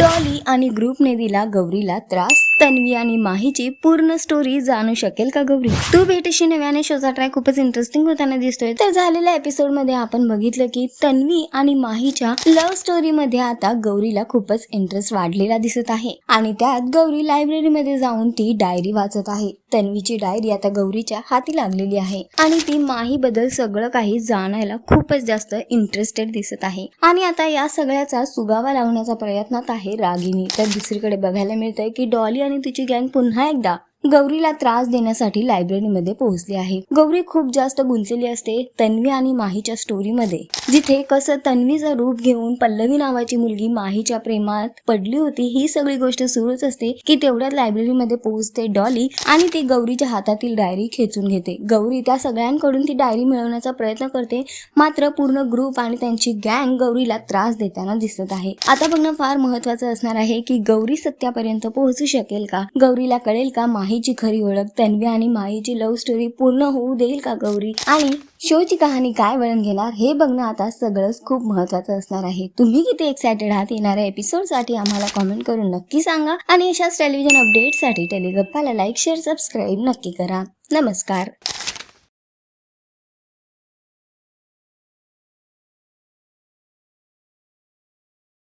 Dolly आणि ग्रुपने दिला गौरीला त्रास तन्वी आणि माहीची पूर्ण स्टोरी जाणू शकेल का गौरी? तू भेटशी नव्याने शोचा ट्रॅक खूपच इंटरेस्टिंग होताना दिसतोय. तर झालेल्या एपिसोडमध्ये आपण बघितलं की तन्वी आणि माहीच्या लव्ह स्टोरी मध्ये आता गौरीला खूपच इंटरेस्ट वाढलेला दिसत आहे. आणि त्यात गौरी लायब्ररी मध्ये जाऊन ती डायरी वाचत आहे. तन्वीची डायरी आता गौरीच्या हाती लागलेली आहे. आणि ती माही बद्दल सगळं काही जाणायला खूपच जास्त इंटरेस्टेड दिसत आहे. आणि आता या सगळ्याचा सुगावा लावण्याचा प्रयत्नात आहे रागिनी तर दुसरीकडे बघायला मिळतंय की डॉली आणि तिची गँग पुन्हा एकदा गौरीला त्रास देण्यासाठी लायब्ररीमध्ये पोहोचली आहे. गौरी खूप जास्त गुंतलेली असते तन्वी आणि माहीच्या स्टोरीमध्ये जिथे कसं तन्वीचं रूप घेऊन पल्लवी नावाची मुलगी माहीच्या प्रेमात पडली होती ही सगळी गोष्ट सुरूच असते की तेवढ्यात लायब्ररीमध्ये पोहोचते डॉली आणि ती गौरीच्या हातातील डायरी खेचून घेते. गौरी त्या सगळ्यांकडून ती डायरी मिळवण्याचा प्रयत्न करते मात्र पूर्ण ग्रुप आणि त्यांची गँग गौरीला त्रास देताना दिसत आहे. आता बघणं फार महत्वाचं असणार आहे की गौरी सत्यापर्यंत पोहोचू शकेल का? गौरीला कळेल का माही माहीची खरी ओळख तन्वी आणि माहीची लव्ह स्टोरी पूर्ण होऊ देईल का गौरी? आणि शोची कहाणी काय वळण घेणार हे बघणं आता सगळंच खूप महत्वाचं असणार आहे. तुम्ही किती एक्सायटेड आहात? येणाऱ्या एपिसोडसाठी आम्हाला कॉमेंट करून नक्की सांगा. आणि अशाच टेलिव्हिजन अपडेटसाठी टेलिगप्पाला लाईक शेअर सबस्क्राईब नक्की करा. नमस्कार.